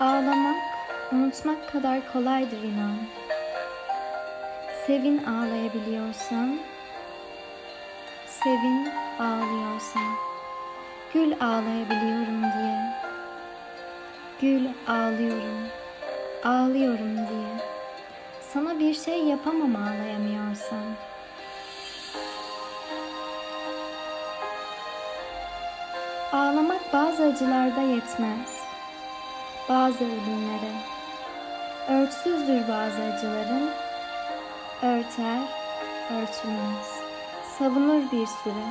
Ağlamak, unutmak kadar kolaydır inan. Sevin ağlayabiliyorsan, sevin ağlıyorsan. Gül ağlayabiliyorum diye. Gül ağlıyorum, ağlıyorum diye. Sana bir şey yapamam ağlayamıyorsan. Ağlamak bazı acılarda yetmez. Bazı ölümlere. Örtsüzdür bazı acıların. Örter, örtülmez. Savunur bir süre.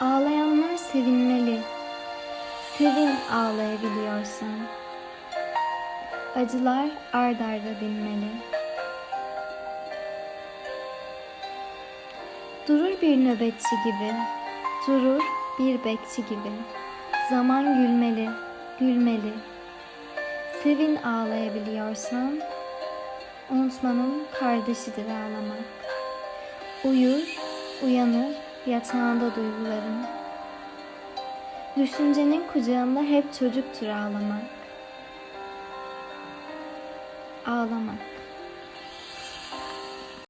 Ağlayanlar sevinmeli. Sevin ağlayabiliyorsan. Acılar ard arda dinmeli. Durur bir nöbetçi gibi, durur bir bekçi gibi. Zaman gülmeli, gülmeli. Sevin ağlayabiliyorsan, unutmanın kardeşidir ağlamak. Uyur, uyanır yatağında duyguların. Düşüncenin kucağında hep çocuktur ağlamak. Ağlamak.